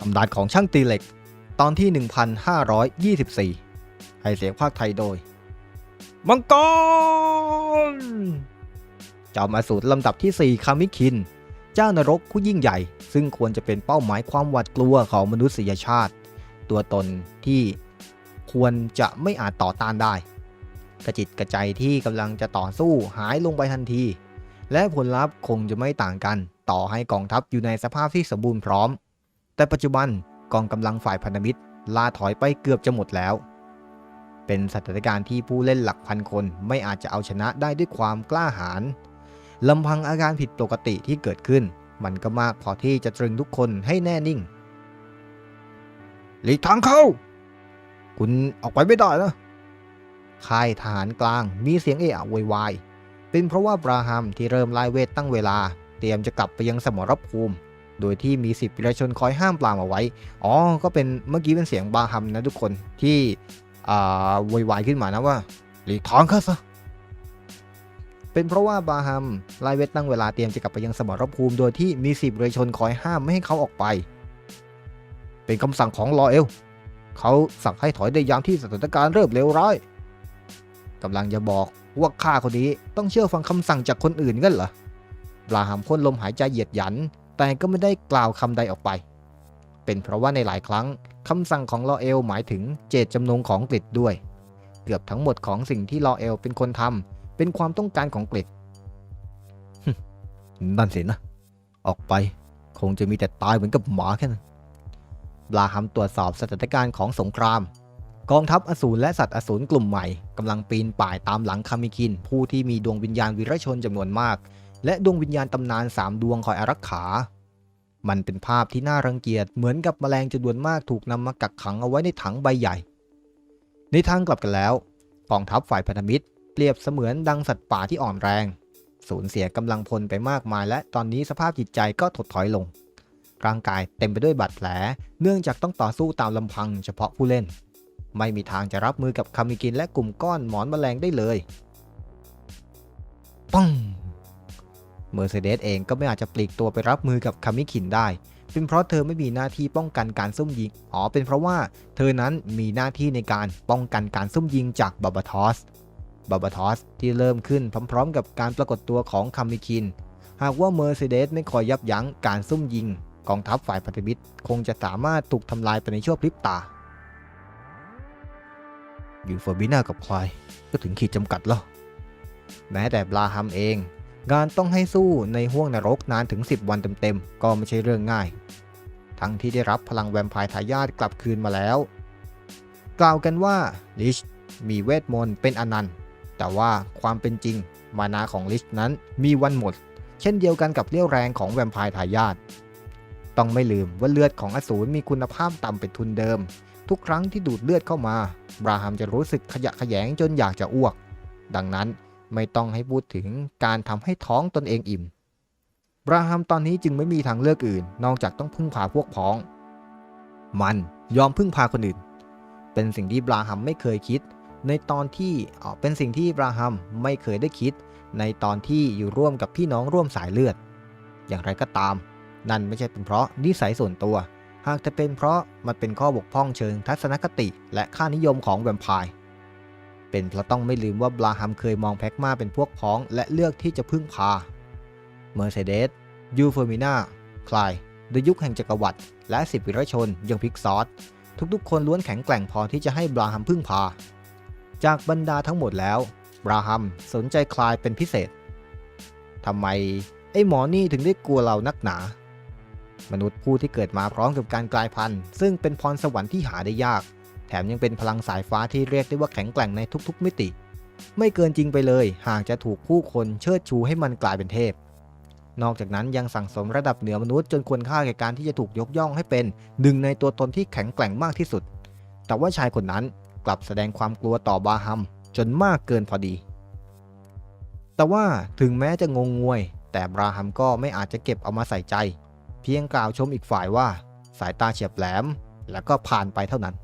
ตำนานของช่างตีเหล็ก ตอนที่ 1524 ให้เสียงภาคไทยโดย มังกรจอมอสูรลำดับที่ 4 คามิคิน เจ้านรกผู้ยิ่งใหญ่ ซึ่งควรจะเป็นเป้าหมายความหวาดกลัวของมนุษยชาติ ตัวตนที่ควรจะไม่อาจต่อต้านได้ กระจิตกระใจที่กำลังจะต่อสู้หายลงไปทันที และผลลัพธ์คงจะไม่ต่างกัน ต่อให้กองทัพอยู่ในสภาพที่สมบูรณ์พร้อม แต่ปัจจุบันกองกำลังฝ่ายพันธมิตรล่าถอยไปเกือบจะหมดแล้ว เป็นสถานการณ์ที่ผู้เล่นหลักพันคนไม่อาจจะเอาชนะได้ด้วยความกล้าหาญลำพังอาการผิดปกติที่เกิดขึ้น มันก็มากพอที่จะตรึงทุกคนให้แน่นิ่ง หลีกทางเข้า คุณออกไปไม่ได้นะค่ายทหารกลางมีเสียงเอะอะวยวาย เป็นเพราะว่าบราฮัมที่เริ่มไล่เวทตั้งเวลา เตรียมจะกลับไปยังสมรภูมิ โดยที่มีสิบประชาชนคอยห้ามปรามเอาไว้ อ๋อ ก็เป็นเมื่อกี้เป็นเสียงบาฮัมนะทุกคนที่อ่าโวยวายขึ้นมานะว่าหลีกทางเข้าซะเป็นเพราะว่าบาฮัมไลเวทตั้งเวลาเตรียมจะกลับไปยังสมรภูมิ โดยที่มีสิบประชาชนคอยห้ามไม่ให้เขาออกไป เป็นคำสั่งของลอเอล เขาสั่งให้ถอยได้ยามที่สถานการณ์เริ่มเลวร้ายกำลังจะบอกว่าข้าคนนี้ต้องเชื่อฟังคำสั่งจากคนอื่นกันเหรอบราฮัมพ่นลมหายใจเหยียดหยัน แต่ก็ไม่ได้กล่าวคำใดออกไป เป็นเพราะว่าในหลายครั้งคำสั่งของลอเอลหมายถึงเจตจำนงของกริดด้วย เกือบทั้งหมดของสิ่งที่ลอเอลเป็นคนทำเป็นความต้องการของกริดนั่นสินะ ออกไปคงจะมีแต่ตายเหมือนกับหมาแค่นั้นบราฮัมตรวจสอบสถานการณ์ของสงคราม กองทัพอสูรและสัตว์อสูรกลุ่มใหม่กำลังปีนป่ายตามหลังคามิคิน ผู้ที่มีดวงวิญญาณวิรชนจำนวนมาก และดวงวิญญาณตำนานสามดวงคอยอารักขา มันเป็นภาพที่น่ารังเกียจเหมือนกับแมลงจำนวนมากถูกนำมากักขังเอาไว้ในถังใบใหญ่ ในทางกลับกันแล้วกองทัพฝ่ายพันธมิตร เปรียบเสมือนดังสัตว์ป่าที่อ่อนแรง สูญเสียกำลังพลไปมากมาย และตอนนี้สภาพจิตใจก็ถดถอยลง ร่างกายเต็มไปด้วยบาดแผล เนื่องจากต้องต่อสู้ตามลำพังเฉพาะผู้เล่น ไม่มีทางจะรับมือกับคามิกินและกลุ่มก้อนหมอนแมลงได้เลยปัง เมอร์เซเดสเองก็ไม่อาจจะปลีกตัวไปรับมือกับคามิคินได้ เป็นเพราะเธอไม่มีหน้าที่ป้องกันการซุ่มยิง อ๋อ เป็นเพราะว่าเธอนั้นมีหน้าที่ในการป้องกันการซุ่มยิงจากบาบาทอสบาบาทอสที่เริ่มขึ้นพร้อมๆ กับการปรากฏตัวของคามิคิน หากว่าเมอร์เซเดสไม่คอยยับยั้งการซุ่มยิง กองทัพฝ่ายพันธมิตรคงจะสามารถถูกทำลายไปในชั่วพริบตา อยูโฟอร์บิน่ากับใครก็ถึงขีดจำกัดแล้ว แม้แต่บราฮัมเอง งานต้องให้สู้ในห้วงนรกนานถึง 10 วันเต็มๆ ก็ไม่ใช่เรื่องง่าย ทั้งที่ได้รับพลังแวมไพร์ทายาทกลับคืนมาแล้ว กล่าวกันว่าลิชมีเวทมนต์เป็นอนันต์ แต่ว่าความเป็นจริงมานาของลิชนั้นมีวันหมด เช่นเดียวกันกับเรี่ยวแรงของแวมไพร์ทายาท ต้องไม่ลืมว่าเลือดของอสูรมีคุณภาพต่ำเป็นทุนเดิม ทุกครั้งที่ดูดเลือดเข้ามาบราฮัมจะรู้สึกขยะแขยงจนอยากจะอ้วก ดังนั้น ไม่ต้องให้พูดถึงการทำให้ท้องตนเองอิ่มบราฮัมตอนนี้จึงไม่มีทางเลือกอื่น นอกจากต้องพึ่งพาพวกพ้อง มันยอมพึ่งพาคนอื่น เป็นสิ่งที่บราฮัมไม่เคยคิด ในตอนที่เป็นสิ่งที่บราฮัมไม่เคยได้คิด ในตอนที่อยู่ร่วมกับพี่น้องร่วมสายเลือด อย่างไรก็ตาม นั่นไม่ใช่เป็นเพราะนิสัยส่วนตัว หากจะเป็นเพราะมันเป็นข้อบกพร่องเชิงทัศนคติ และค่านิยมของแวมไพร์ เป็นเพราะต้องไม่ลืมว่าบราฮัมเคยมองแพ็กมาเป็นพวกพ้อง และเลือกที่จะพึ่งพา เมอร์เซเดส ยูเฟอร์มินาคลายในยุคแห่งจักรวรรดิ และสิบวิรชนยังพิกซอสทุกๆ คนล้วนแข็งแกร่งพอที่จะให้บราฮัมพึ่งพา จากบรรดาทั้งหมดแล้ว บราฮัมสนใจคลายเป็นพิเศษ ทำไมไอ้หมอนี่ถึงได้กลัวเรานักหนา มนุษย์ผู้ที่เกิดมาพร้อมกับการกลายพันธุ์ ซึ่งเป็นพรสวรรค์ที่หาได้ยาก แถมยังเป็นพลังสายฟ้าที่เรียกได้ว่าแข็งแกร่งในทุกๆ มิติ ไม่เกินจริงไปเลย หากจะถูกผู้คนเชิดชูให้มันกลายเป็นเทพ นอกจากนั้นยังสั่งสมระดับเหนือมนุษย์จนควรค่าแก่การที่จะถูกยกย่องให้เป็นหนึ่งในตัวตนที่แข็งแกร่งมากที่สุด แต่ว่าชายคนนั้นกลับแสดงความกลัวต่อบาฮัม จนมากเกินพอดี แต่ว่าถึงแม้จะงงงวย แต่บราฮัมก็ไม่อาจจะเก็บเอามาใส่ใจ เพียงกล่าวชมอีกฝ่ายว่า สายตาเฉียบแหลม แล้วก็ผ่านไปเท่านั้น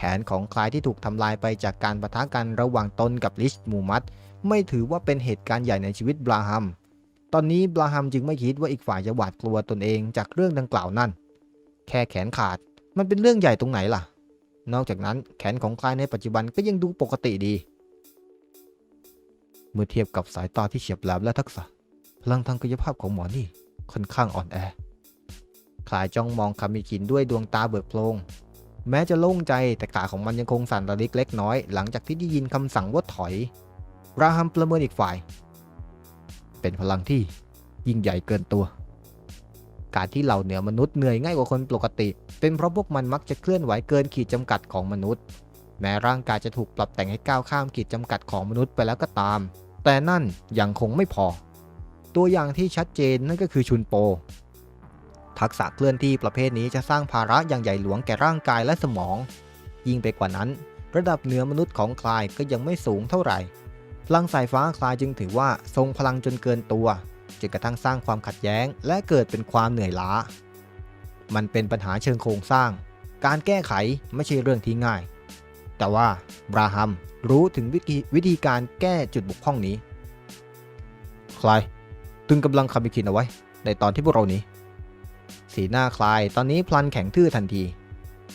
ขนของคลายที่ถูกทำลายไปจากการปะทะกันระหว่างตนกับลิชมูมัตไม่ถือว่าเป็นเหตุการณ์ใหญ่ในชีวิตบราฮัม ตอนนี้บราฮัมจึงไม่คิดว่าอีกฝ่ายจะหวาดกลัวตนเองจากเรื่องดังกล่าวนั่น แค่แขนขาดมันเป็นเรื่องใหญ่ตรงไหนล่ะ นอกจากนั้นแขนของคลายในปัจจุบันก็ยังดูปกติดี เมื่อเทียบกับสายตาที่เฉียบแหลมและทักษะ พลังทางกายภาพของหมอนี่ค่อนข้างอ่อนแอคลายจ้องมองคามิคินด้วยดวงตาเบิกโพลง แม้จะโล่งใจแต่ขาของมันยังคงสั่นระลิกเล็กน้อย หลังจากที่ได้ยินคำสั่งว่าถอยราฮัมประเมินอีกฝ่าย เป็นพลังที่ยิ่งใหญ่เกินตัว การที่เหล่าเหนือมนุษย์เหนื่อยง่ายกว่าคนปกติ เป็นเพราะพวกมันมักจะเคลื่อนไหวเกินขีดจำกัดของมนุษย์ แม้ร่างกายจะถูกปรับแต่งให้ก้าวข้ามขีดจำกัดของมนุษย์ไปแล้วก็ตาม แต่นั่นยังคงไม่พอ ตัวอย่างที่ชัดเจนนั่นก็คือชุนโป ทักษะเคลื่อนที่ประเภทนี้จะสร้างภาระอย่างใหญ่หลวงแก่ร่างกายและสมอง ยิ่งไปกว่านั้น ระดับเหนือมนุษย์ของคลายก็ยังไม่สูงเท่าไหร่ พลังสายฟ้าคลายจึงถือว่าทรงพลังจนเกินตัวจนกระทั่งสร้างความขัดแย้ง และเกิดเป็นความเหนื่อยล้า มันเป็นปัญหาเชิงโครงสร้าง การแก้ไขไม่ใช่เรื่องที่ง่าย แต่ว่าบราฮัมรู้ถึงวิธีวิธีการแก้จุดบกพร่องนี้ คลายตึงกำลังคามิคินเอาไว้ ในตอนที่พวกเรานี้ สีหน้าคลายตอนนี้พลันแข็งทื่อทันที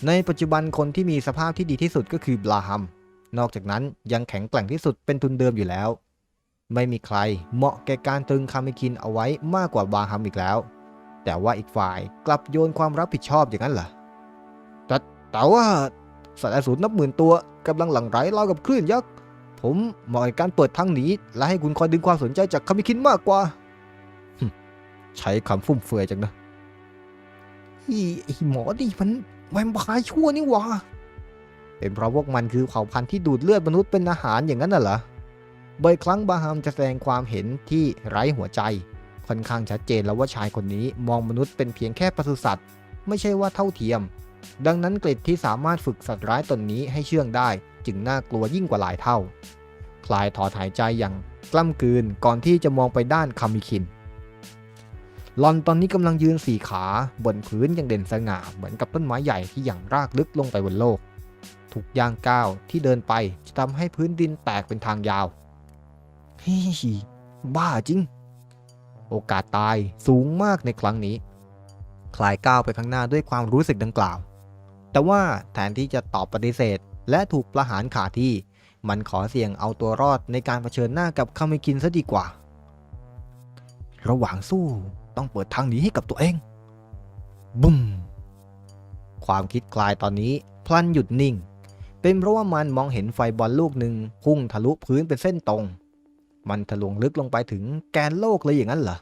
ในปัจจุบันคนที่มีสภาพที่ดีที่สุดก็คือบราฮัม นอกจากนั้นยังแข็งแกร่งที่สุดเป็นทุนเดิมอยู่แล้ว ไม่มีใครเหมาะแก่การตรึงคามิคินเอาไว้มากกว่าบราฮัมอีกแล้ว แต่ว่าอีกฝ่ายกลับโยนความรับผิดชอบอย่างนั้นเหรอแต่แต่ว่าสัตว์อสูรนับหมื่นตัวกำลังหลั่งไหลเรากับคลื่นยักษ์ผมเหมาะกับการเปิดทางหนีและให้คุณคอยดึงความสนใจจากคามิคินมากกว่าใช้คำฟุ่มเฟือยจังนะ ไอหมอนี่มันแวมไพร์ชั่วนี่หวะเป็นเพราะพวกมันคือเผ่าพันธุ์ที่ดูดเลือดมนุษย์เป็นอาหารอย่างนั้นน่ะเหรอบ่อยครั้งบาฮามจะแสดงความเห็นที่ไร้หัวใจ ค่อนข้างชัดเจนแล้วว่าชายคนนี้มองมนุษย์เป็นเพียงแค่ปศุสัตว์ ไม่ใช่ว่าเท่าเทียม ดังนั้นเกร็ดที่สามารถฝึกสัตว์ร้ายตนนี้ให้เชื่องได้ จึงน่ากลัวยิ่งกว่าหลายเท่า คลายถอนหายใจอย่างกล้ำกลืนก่อนที่จะมองไปด้านคามิคิน หลอนตอนนี้กำลังยืนสี่ขาบนพื้นอย่างเด่นสง่าเหมือนกับต้นไม้ใหญ่ที่อย่างรากลึกลงไปบนโลกทุกย่างก้าวที่เดินไปจะทำให้พื้นดินแตกเป็นทางยาวเฮ้ยบ้าจริง โอกาสตายสูงมากในครั้งนี้ คลายก้าวไปข้างหน้าด้วยความรู้สึกดังกล่าว แต่ว่าแทนที่จะตอบปฏิเสธ และถูกประหารขาที่ มันขอเสี่ยงเอาตัวรอดในการเผชิญหน้ากับคามิคินซะดีกว่า ระหว่างสู้ ต้องเปิดทางหนีให้กับตัวเอง บุ้ม ความคิดคลายตอนนี้ พลันหยุดนิ่ง เป็นเพราะว่ามันมองเห็นไฟบอลลูกหนึ่งพุ่งทะลุพื้นเป็นเส้นตรง มันทะลวงลึกลงไปถึงแกนโลกเลยอย่างนั้นเหรอ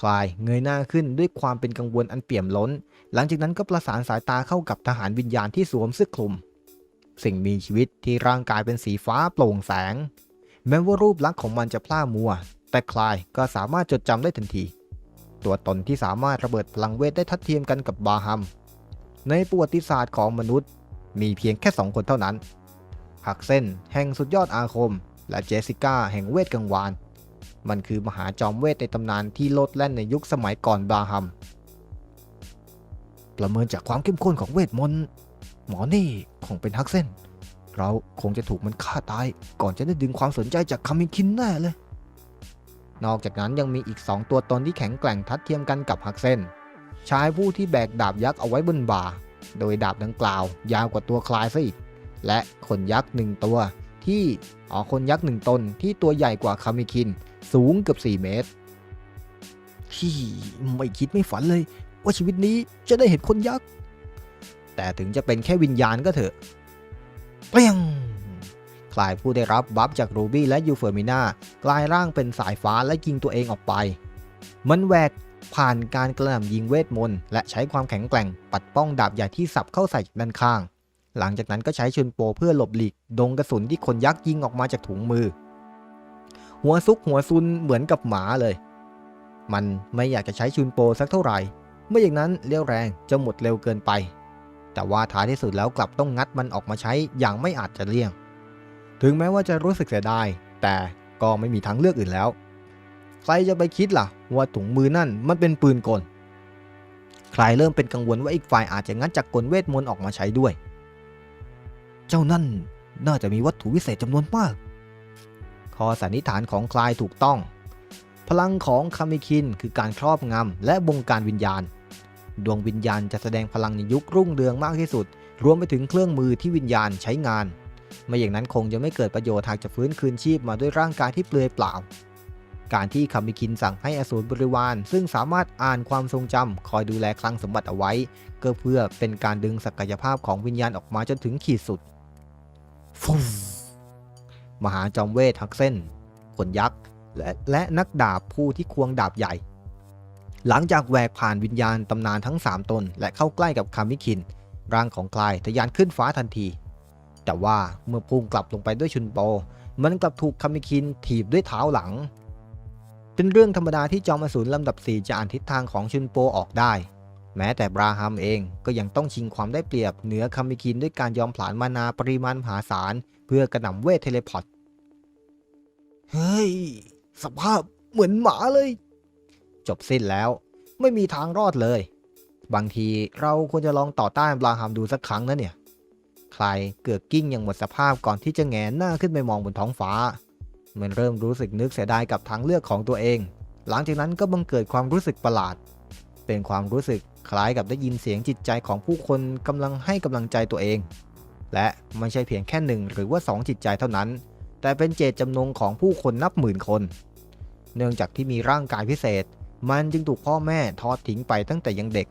คลายเงยหน้าขึ้นด้วยความเป็นกังวลอันเปี่ยมล้น หลังจากนั้นก็ประสานสายตาเข้ากับทหารวิญญาณที่สวมเสื้อคลุม สิ่งมีชีวิตที่ร่างกายเป็นสีฟ้าโปร่งแสง แม้ว่ารูปลักษณ์ของมันจะพล่ามัวแต่คลายก็สามารถจดจำได้ทันที ตัวตนที่สามารถระเบิดพลังเวทได้ทัดเทียมกันกับบาฮัม ในประวัติศาสตร์ของมนุษย์ มีเพียงแค่สองคนเท่านั้น หักเส้นแห่งสุดยอดอาคม และเจสสิก้าแห่งเวทกังวาน มันคือมหาจอมเวทในตำนานที่โลดแล่นในยุคสมัยก่อนบาฮัม ประเมินจากความเข้มข้นของเวทมนต์หมอนี่คงเป็นฮักเส้น เราคงจะถูกมันฆ่าตายก่อนจะได้ดึงความสนใจจากคามิคินแน่เลย นอกจากนั้นยังมีอีก 2 ตัวตนที่แข็งแกร่งทัดเทียมกันกับฮักเซนชายผู้ที่แบกดาบยักษ์เอาไว้บนบ่า โดยดาบดังกล่าว ยาวกว่าตัวคลายซะอีก และคนยักษ์หนึ่งตัวที่อ๋อคนยักษ์หนึ่งตนที่ตัวใหญ่กว่าคามิคิน สูงเกือบ 4 เมตรที่ไม่คิดไม่ฝันเลย ว่าชีวิตนี้จะได้เห็นคนยักษ์ แต่ถึงจะเป็นแค่วิญญาณก็เถอะเปรี้ยง คลายผู้ได้รับบัฟจากรูบี้และยูเฟอร์มิน่ากลายร่างเป็นสายฟ้าและยิงตัวเองออกไป มันแหวกผ่านการกระหน่ำยิงเวทมนต์และใช้ความแข็งแกร่งปัดป้องดาบใหญ่ที่สับเข้าใส่จากด้านข้าง หลังจากนั้นก็ใช้ชุนโปเพื่อหลบหลีกดงกระสุนที่คนยักษ์ยิงออกมาจากถุงมือ หัวซุกหัวซุนเหมือนกับหมาเลย มันไม่อยากจะใช้ชุนโปสักเท่าไหร่ไม่อย่างนั้นเลี้ยวแรงจะหมดเร็วเกินไป แต่ว่าท้ายที่สุดแล้วกลับต้องงัดมันออกมาใช้อย่างไม่อาจจะเลี่ยง ถึงแม้ว่าจะรู้สึกเสียดาย แต่ก็ไม่มีทางเลือกอื่นแล้ว ใครจะไปคิดล่ะ ว่าถุงมือนั่นมันเป็นปืนกล ใครเริ่มเป็นกังวลว่าอีกฝ่ายอาจจะงัดจากกลเวทมนต์ออกมาใช้ด้วย เจ้านั่นน่าจะมีวัตถุวิเศษจำนวนมากข้อสันนิษฐานของคลายถูกต้อง พลังของคามิคินคือการครอบงำและบงการวิญญาณ ดวงวิญญาณจะแสดงพลังในยุครุ่งเรืองมากที่สุด รวมไปถึงเครื่องมือที่วิญญาณใช้งาน ไม่อย่างนั้นคงจะไม่เกิดประโยชน์หากจะฟื้นคืนชีพมาด้วยร่างกายที่เปลือยเปล่า การที่คามิคินสั่งให้อสูรบริวาร ซึ่งสามารถอ่านความทรงจำคอยดูแลคลังสมบัติเอาไว้ ก็เพื่อเป็นการดึงศักยภาพของวิญญาณออกมาจนถึงขีดสุดฟูมหาจอมเวทฮักเส้นขนยักษ์และและนักดาบผู้ที่ควงดาบใหญ่ หลังจากแหวกผ่านวิญญาณตำนานทั้ง 3 ตน และเข้าใกล้กับคามิคิน ร่างของคลายทะยานขึ้นฟ้าทันที แต่ว่าเมื่อพุ่งกลับลงไปด้วยชุนโป มันกลับถูกคามิคินถีบด้วยเท้าหลัง เป็นเรื่องธรรมดาที่จอมอสูรลำดับ 4 จะอ่านทิศทางของชุนโปออกได้ แม้แต่บราฮัมเองก็ยังต้องชิงความได้เปรียบเหนือคามิคินด้วยการยอมผลาญมานาปริมาณมหาศาลเพื่อกระหน่ำเวทเทเลพอตเฮ้ย สภาพเหมือนหมาเลย จบสิ้นแล้ว ไม่มีทางรอดเลย บางทีเราควรจะลองต่อต้านบราฮัมดูสักครั้งนะเนี่ย ใคร เกือกกิ้งอย่างหมดสภาพก่อนที่จะแงนหน้าขึ้นไปมองบนท้องฟ้า มันเริ่มรู้สึกนึกเสียดายกับทางเลือกของตัวเอง หลังจากนั้นก็บังเกิดความรู้สึกประหลาด เป็นความรู้สึกคล้ายกับได้ยินเสียงจิตใจของผู้คนกำลังให้กำลังใจตัวเอง และไม่ใช่เพียงแค่หนึ่งหรือว่าสองจิตใจเท่านั้น แต่เป็นเจตจำนงของผู้คนนับหมื่นคน เนื่องจากที่มีร่างกายพิเศษ มันจึงถูกพ่อแม่ทอดทิ้งไปตั้งแต่ยังเด็ก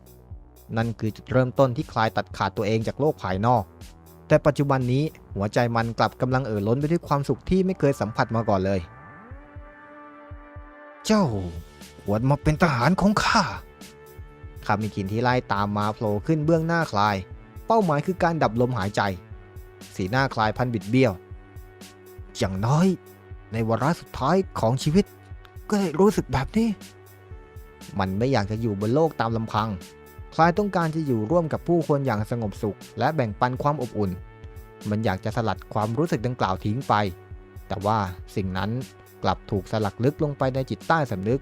นั่นคือจุดเริ่มต้นที่คลายตัดขาดตัวเองจากโลกภายนอก แต่ปัจจุบันนี้หัวใจมันกลับกำลังเอ่อล้นไปด้วยความสุขที่ไม่เคยสัมผัสมาก่อนเลย เจ้าควรมาเป็นทหารของข้าคามิกินที่ไล่ตามมาโผล่ขึ้นเบื้องหน้าคลาย เป้าหมายคือการดับลมหายใจ สีหน้าคลายพันบิดเบี้ยว อย่างน้อย ในวาระสุดท้ายของชีวิต ก็ได้รู้สึกแบบนี้ มันไม่อยากจะอยู่บนโลกตามลำพัง คลายต้องการจะอยู่ร่วมกับผู้คนอย่างสงบสุข และแบ่งปันความอบอุ่น มันอยากจะสลัดความรู้สึกดังกล่าวทิ้งไป แต่ว่าสิ่งนั้นกลับถูกสลักลึกลงไปในจิตใต้สำนึก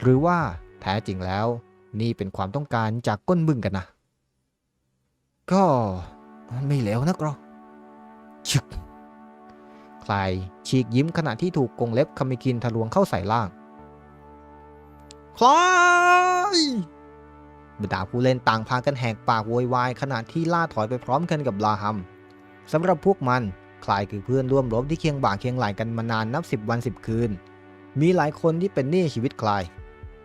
หรือว่าแท้จริงแล้ว นี่เป็นความต้องการจากก้นบึ้งกันนะ ก็ไม่เหลวนักหรอกชึกคลายฉีกยิ้มขณะที่ถูกกงเล็บคามิกินทะลวงเข้าใส่ล่าง คลาย บรรดาผู้เล่นต่างพากันแหกปากโวยวายขณะที่ล่าถอยไปพร้อมกันกับลาฮัมสำหรับพวกมันคลายคือเพื่อนร่วมรบที่เคียงบ่าเคียงไหลกันมานานนับสิบวันสิบคืน มีหลายคนที่เป็นหนี้ชีวิตคลาย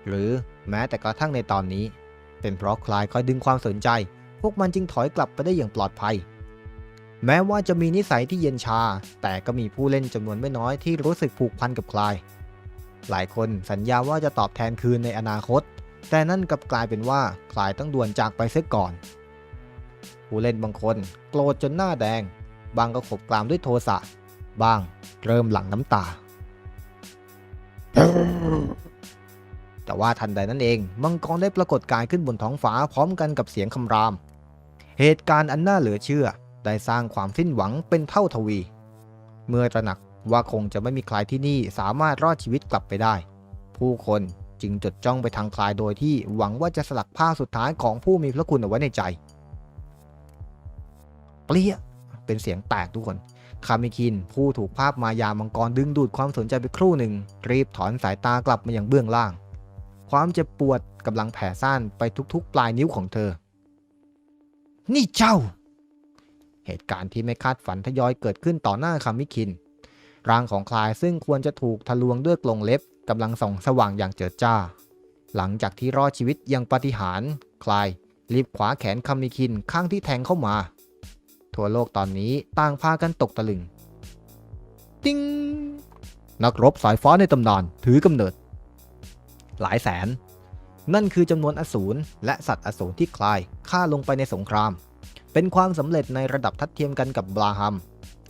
หรือแม้แต่กระทั่งในตอนนี้ เป็นเพราะคลายคอยดึงความสนใจ พวกมันจึงถอยกลับไปได้อย่างปลอดภัย แม้ว่าจะมีนิสัยที่เย็นชา แต่ก็มีผู้เล่นจำนวนไม่น้อยที่รู้สึกผูกพันกับคลาย หลายคนสัญญาว่าจะตอบแทนคืนในอนาคต แต่นั่นกลับกลายเป็นว่าคลายต้องด่วนจากไปเสียก่อน ผู้เล่นบางคนโกรธจนหน้าแดง บางก็ขบกลามด้วยโทสะ บางเริ่มหลั่งน้ำตา แต่ว่าทันใดนั้นเอง มังกรได้ปรากฏกายขึ้นบนท้องฟ้าพร้อมกันกับเสียงคำราม เหตุการณ์อันน่าเหลือเชื่อได้สร้างความสิ้นหวังเป็นเท่าทวี เมื่อตระหนักว่าคงจะไม่มีใครที่นี่สามารถรอดชีวิตกลับไปได้ ผู้คน จึงจดจ้องไปทางคลายโดยที่หวังว่าจะสลักผ้าสุดท้ายของผู้มีพระคุณเอาไว้ในใจ เปรี้ย เป็นเสียงแตกทุกคน คามิคิน ผู้ถูกภาพมายามังกรดึงดูดความสนใจไปครู่หนึ่ง รีบถอนสายตากลับมาอย่างเบื้องล่าง ความเจ็บปวดกำลังแผ่ซ่านไปทุกๆ ปลายนิ้วของเธอ นี่เจ้า เหตุการณ์ที่ไม่คาดฝันทยอยเกิดขึ้นต่อหน้าคามิคินร่างของคลายซึ่งควรจะถูกทะลวงด้วยกรงเล็บ กำลังส่องสว่างอย่างเจิดจ้า หลังจากที่รอดชีวิตอย่างปาฏิหาริย์คลายรีบขวาแขนคามิคินข้างที่แทงเข้ามา ทั่วโลกตอนนี้ต่างพากันตกตะลึง ติ้ง นักรบสายฟ้าในตำนานถือกำเนิด หลายแสน นั่นคือจำนวนอสูรและสัตว์อสูรที่คลายฆ่าลงไปในสงคราม เป็นความสำเร็จในระดับทัดเทียมกันกับบราฮัม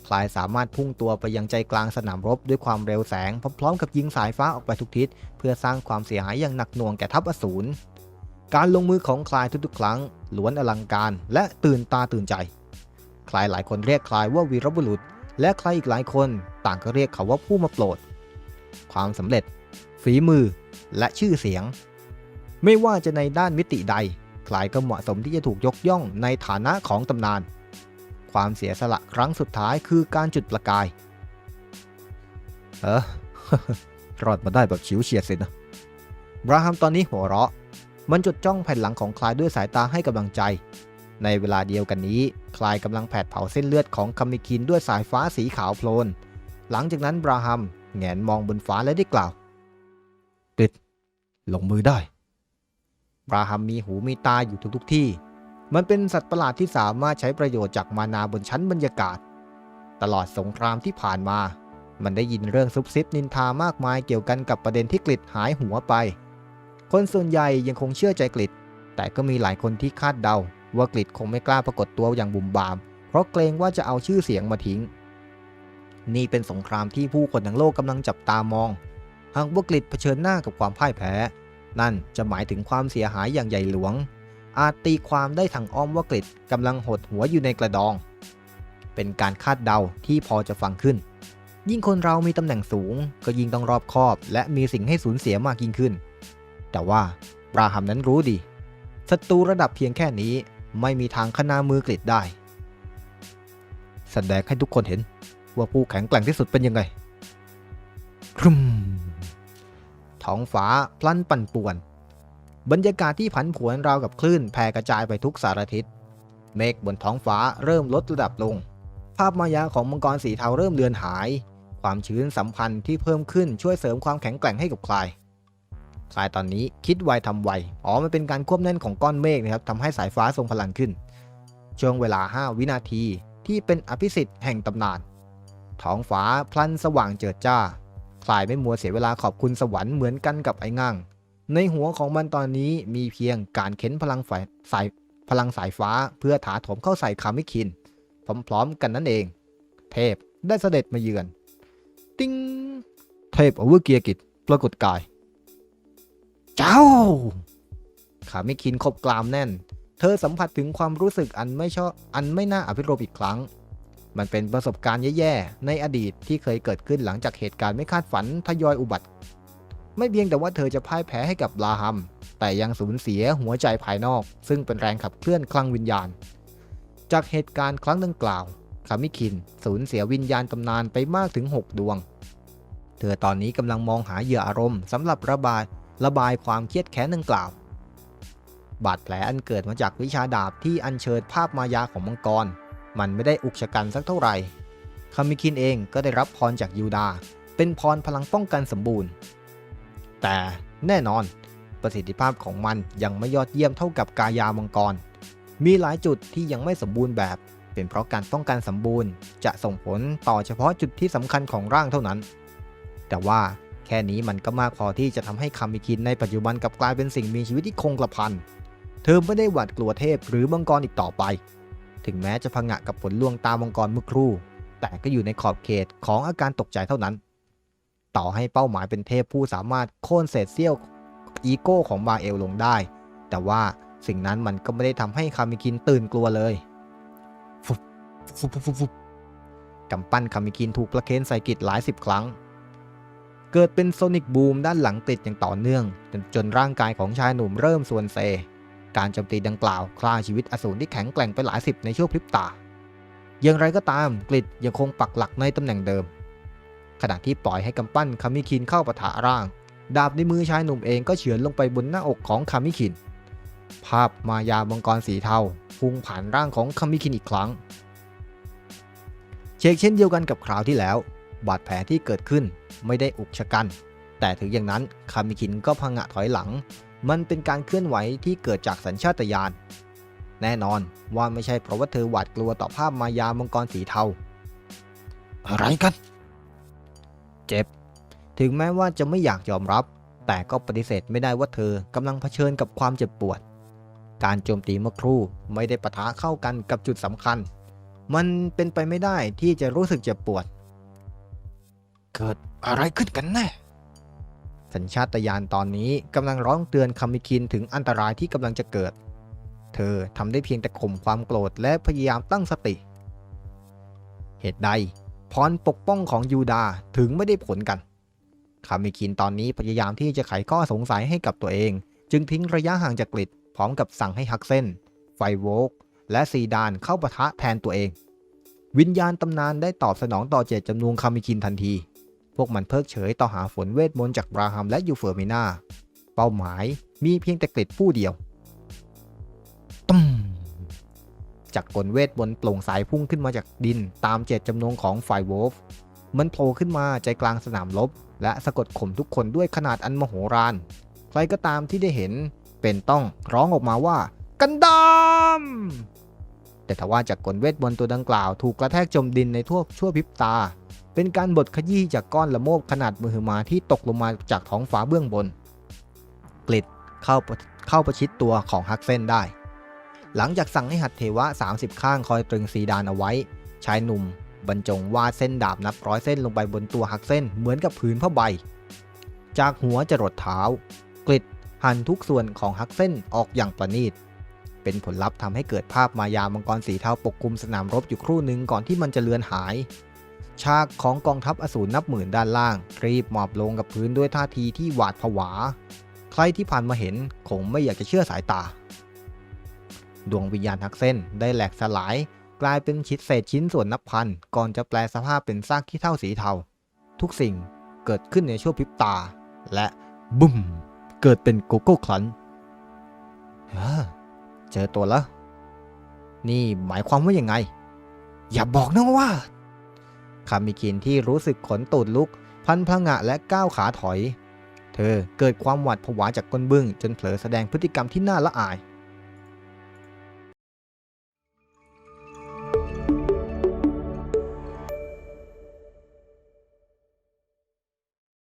คลายสามารถพุ่งตัวไปยังใจกลางสนามรบด้วยความเร็วแสงพร้อมๆกับยิงสายฟ้าออกไปทุกทิศ เพื่อสร้างความเสียหายอย่างหนักหน่วงแก่ทัพอสูร การลงมือของคลายทุกๆ ครั้งล้วนอลังการและตื่นตาตื่นใจ คลายหลายคนเรียกคลายว่าวีรบุรุษ และใครอีกหลายคนต่างก็เรียกเขาว่าผู้มาโปรด ความสำเร็จ ฝีมือ และชื่อเสียง ไม่ว่าจะในด้านมิติใดคลายก็เหมาะสมที่จะถูกยกย่องในฐานะของตำนาน ความเสียสละครั้งสุดท้ายคือการจุดประกาย เออ รอดมาได้แบบฉิวเฉียดสินะบราฮัมตอนนี้หัวเราะ มันจดจ้องแผ่นหลังของคลายด้วยสายตาให้กำลังใจ ในเวลาเดียวกันนี้ คลายกำลังแผดเผาเส้นเลือดของคามิคินด้วยสายฟ้าสีขาวโพลน หลังจากนั้นบราฮัมแงนมองบนฟ้าและได้กล่าวกริด ลงมือได้บราฮัมมีหูมีตาอยู่ทุกๆที่ มันเป็นสัตว์ประหลาดที่สามารถใช้ประโยชน์จากมานาบนชั้นบรรยากาศ ตลอดสงครามที่ผ่านมา มันได้ยินเรื่องซุบซิบนินทามากมายเกี่ยวกันกับประเด็นที่กลิดหายหัวไป คนส่วนใหญ่ยังคงเชื่อใจกลิดแต่ก็มีหลายคนที่คาดเดา ว่ากลิดคงไม่กล้าปรากฏตัวอย่างบุ่มบาม เพราะเกรงว่าจะเอาชื่อเสียงมาทิ้ง นี่เป็นสงครามที่ผู้คนทั้งโลกกำลังจับตามอง หากว่ากลิดเผชิญหน้ากับความพ่ายแพ้ นั่นจะหมายถึงความเสียหายอย่างใหญ่หลวง อาจตีความได้ทางอ้อมว่ากลิดกำลังหดหัวอยู่ในกระดอง เป็นการคาดเดาที่พอจะฟังขึ้น ยิ่งคนเรามีตำแหน่งสูง ก็ยิ่งต้องรอบคอบ และมีสิ่งให้สูญเสียมากยิ่งขึ้น แต่ว่าบราฮัมนั้นรู้ดีศัตรูระดับเพียงแค่นี้ไม่มีทางขนามือกลิดได้แสดงให้ทุกคนเห็น ว่าผู้แข็งแกร่งที่สุดเป็นยังไงครึมท้องฟ้าพลันปั่นป่วน บรรยากาศที่ผันผวนราวกับคลื่นแผ่กระจายไปทุกสารทิศ เมฆบนท้องฟ้าเริ่มลดระดับลง ภาพมายาของมังกรสีเทาเริ่มเลือนหาย ความชื้นสัมพันธ์ที่เพิ่มขึ้นช่วยเสริมความแข็งแกร่งให้กับคลายคลายตอนนี้คิดไวทำไว อ๋อ มันเป็นการควบแน่นของก้อนเมฆนะครับทำให้สายฟ้าทรงพลังขึ้น ช่วงเวลา 5 วินาทีที่เป็นอภิสิทธิ์แห่งตำนาน ท้องฟ้าพลันสว่างเจิดจ้า คลายไม่มัวเสียเวลาขอบคุณสวรรค์เหมือนกันกับไอ้ง่าง ในหัวของมันตอนนี้มีเพียงการเข็นพลังสายพลังสายฟ้าเพื่อถาโถมเข้าใส่คามิคิน พร้อมๆกันนั่นเอง เทพได้เสด็จมาเยือน ติ้งเทพอเวอร์เกียกิจปรากฏกาย เจ้าขามิคินขบกรามแน่น เธอสัมผัสถึงความรู้สึกอันไม่ชอบอันไม่น่าอภิรมย์อีกครั้ง มันเป็นประสบการณ์แย่ๆ ในอดีตที่เคยเกิดขึ้นหลังจากเหตุการณ์ไม่คาดฝันทยอยอุบัติ ไม่เพียงแต่ว่าเธอจะพ่ายแพ้ให้กับลาฮัม แต่ยังสูญเสียหัวใจภายนอก ซึ่งเป็นแรงขับเคลื่อนคลังวิญญาณ จากเหตุการณ์ครั้งดังกล่าวคามิคิน สูญเสียวิญญาณตำนานไปมากถึง 6 ดวง เธอตอนนี้กำลังมองหาเหยื่ออารมณ์สำหรับระบายระบายความเครียดแค้นดังกล่าว บาดแผลอันเกิดมาจากวิชาดาบที่อัญเชิญภาพมายาของมังกร มันไม่ได้อุกชะกันสักเท่าไหร่คามิคินเองก็ได้รับพรจากยูดา เป็นพรพลังป้องกันสมบูรณ์ แต่แน่นอนประสิทธิภาพของมันยังไม่ยอดเยี่ยมเท่ากับกายามังกร มีหลายจุดที่ยังไม่สมบูรณ์แบบ เป็นเพราะการป้องกันสมบูรณ์ จะส่งผลต่อเฉพาะจุดที่สำคัญของร่างเท่านั้น แต่ว่าแค่นี้มันก็มากพอที่จะทำให้คามิคินในปัจจุบันกลับกลายเป็นสิ่งมีชีวิตที่คงกระพัน เธอไม่ได้หวาดกลัวเทพหรือมังกรอีกต่อไป ถึงแม้จะพังะกับผลลวงตามังกรเมื่อครู่ แต่ก็อยู่ในขอบเขตของอาการตกใจเท่านั้น ต่อให้เป้าหมายเป็นเทพผู้สามารถโค่นเศษเสี้ยวอีโก้ของมาเอลลงได้ แต่ว่าสิ่งนั้นมันก็ไม่ได้ทำให้คามิคินตื่นกลัวเลยฟุบฟุบฟุบฟุบฟุบกำปั้นคามิคินถูกประเคนใส่กิจหลายสิบครั้ง เกิดเป็นโซนิกบูมด้านหลังติดอย่างต่อเนื่อง จนจนร่างกายของชายหนุ่มเริ่มส่วนเซ การโจมตีดังกล่าวฆ่าชีวิตอสูรที่แข็งแกร่งไปหลายสิบในช่วงพริบตา อย่างไรก็ตามกริดยังคงปักหลักในตำแหน่งเดิม ขณะที่ปล่อยให้กำปั้นคามิคินเข้าปะทะร่าง ดาบในมือชายหนุ่มเองก็เฉือนลงไปบนหน้าอกของคามิคิน ภาพมายามังกรสีเทาพุ่งผ่านร่างของคามิคินอีกครั้ง เชกเช่นเดียวกันกับคราวที่แล้ว บาดแผลที่เกิดขึ้นไม่ได้อุกชะกัน แต่ถึงอย่างนั้นคามิคินก็พังะถอยหลัง มันเป็นการเคลื่อนไหวที่เกิดจากสัญชาตญาณแน่นอนว่าไม่ใช่เพราะว่าเธอหวาดกลัวต่อภาพมายามังกรสีเทา อะไรกัน เจ็บ ถึงแม้ว่าจะไม่อยากยอมรับ แต่ก็ปฏิเสธไม่ได้ว่าเธอกำลังเผชิญกับความเจ็บปวด การโจมตีเมื่อครู่ไม่ได้ปะทะเข้ากันกับจุดสำคัญ มันเป็นไปไม่ได้ที่จะรู้สึกเจ็บปวด เกิดอะไรขึ้นกันแน่สัญชาตญาณตอนนี้กำลังร้องเตือนคามิคินถึงอันตรายที่กำลังจะเกิด เธอทำได้เพียงแต่ข่มความโกรธและพยายามตั้งสติ เหตุใด พรปกป้องของยูดาถึงไม่ได้ผลกัน คามิคินตอนนี้พยายามที่จะไขข้อสงสัยให้กับตัวเอง จึงทิ้งระยะห่างจากกริดพร้อมกับสั่งให้ฮักเซนไฟโวกและซีดานเข้าปะทะแทนตัวเอง วิญญาณตำนานได้ตอบสนองต่อเจตจำนงคามิคินทันที พวกมันเพิกเฉยต่อหาฝนเวทมนต์จากบราฮัมและยูเฟอร์มินาเป้าหมายมีเพียงแต่กลิดผู้เดียวตุ้ม จากกลเวทบนโปร่งสายพุ่งขึ้นมาจากดิน ตามเจตจำนงของฝ่ายโวลฟ์มันโผล่ขึ้นมาใจกลางสนามรบและสะกดข่มทุกคนด้วยขนาดอันมโหฬารใครก็ตามที่ได้เห็นเป็นต้องร้องออกมาว่า กันดามแต่ทว่าจากกลเวทบนตัวดังกล่าวถูกกระแทกจมดินในทั่วชั่วพริบตา เป็นการบดขยี้จากก้อนละโมบขนาดมือหมาที่ตกลงมาจากท้องฟ้าเบื้องบน กลิดเข้าเข้าประชิดตัวของฮักเซนได้ หลังจากสั่งให้หัดเทวะ 30 ข้างคอยตรึงสีดานเอาไว้ ชายหนุ่ม บรรจงวาดเส้นดาบนับร้อยเส้นลงไปบนตัวฮักเซนเหมือนกับผืนผ้าใบ จากหัวจรดเท้ากลิดหั่นทุกส่วนของฮักเซนออกอย่างประณีต เป็นผลลัพธ์ทำให้เกิดภาพมายามังกรสีเทาปกคลุมสนามรบอยู่ครู่หนึ่งก่อนที่มันจะเลือนหาย ฉากของกองทัพอสูรนับหมื่นด้านล่างรีบหมอบลงกับพื้นด้วยท่าทีที่หวาดผวา ใครที่ผ่านมาเห็นคงไม่อยากจะเชื่อสายตา ดวงวิญญาณทักเส้นได้แหลกสลาย กลายเป็นชิ้นเศษชิ้นส่วนนับพัน ก่อนจะแปลสภาพเป็นซากขี้เท่าสีเทา ทุกสิ่งเกิดขึ้นในชั่วพริบตา และบุ้มเกิดเป็นโกโก้คลันเจอตัวแล้ว นี่หมายความว่ายังไง อย่าบอกนะว่า คามิกินที่รู้สึกขนตูดลุก พันพงะและก้าวขาถอย เธอเกิดความหวาดผวาจากก้นบึ้งจนเผลอแสดงพฤติกรรมที่น่าละอาย